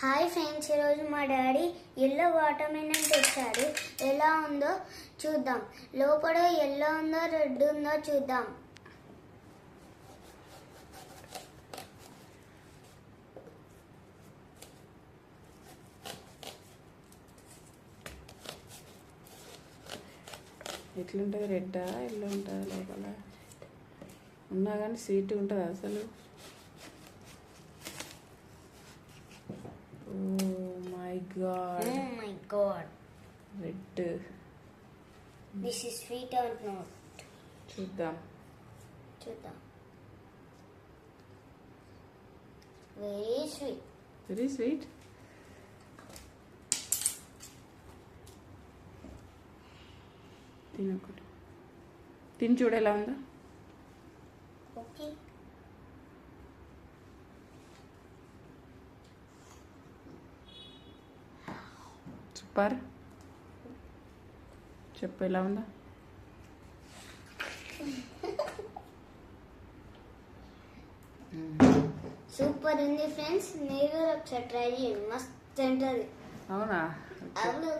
Hi friends ఈరోజు మా daddy yellow watermelon తెచ్చాడు. ఎలా ఉందో చూద్దాం. లోపల ఎల్లో ఉందో రెడ్ ఉందో చూద్దాం. ఎట్లుంటుంది? రెడ్డా? ఎల్లో ఉంటుందా? లోపల? ఉన్నా కానీ స్వీట్ ఉంటుంది అసలు? My god my god red this is sweet or not చూద్దాం. చూద్దాం. వెరీ స్వీట్ వెరీ స్వీట్ తినొకటి. తిని చూడు ఎలా ఉందో. సూపర్ చెప్పు ఎలా ఉందా సూపర్ ఉంది ఫ్రెండ్స్ మీరు ఒకసారి ట్రై చేయండి మస్తు ఉంటుంది అవునా అవును